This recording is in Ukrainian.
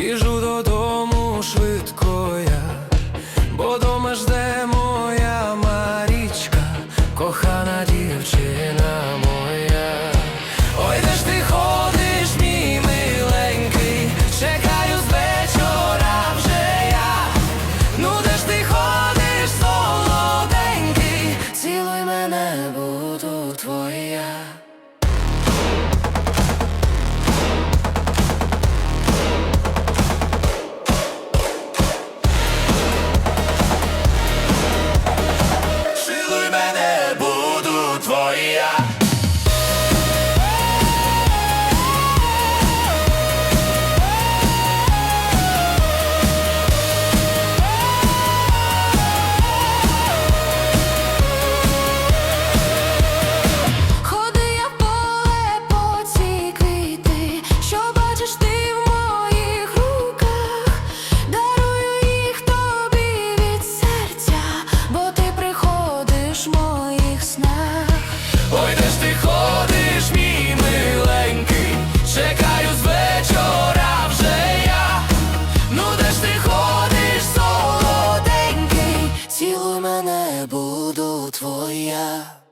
біжу додому швидко. Yeah.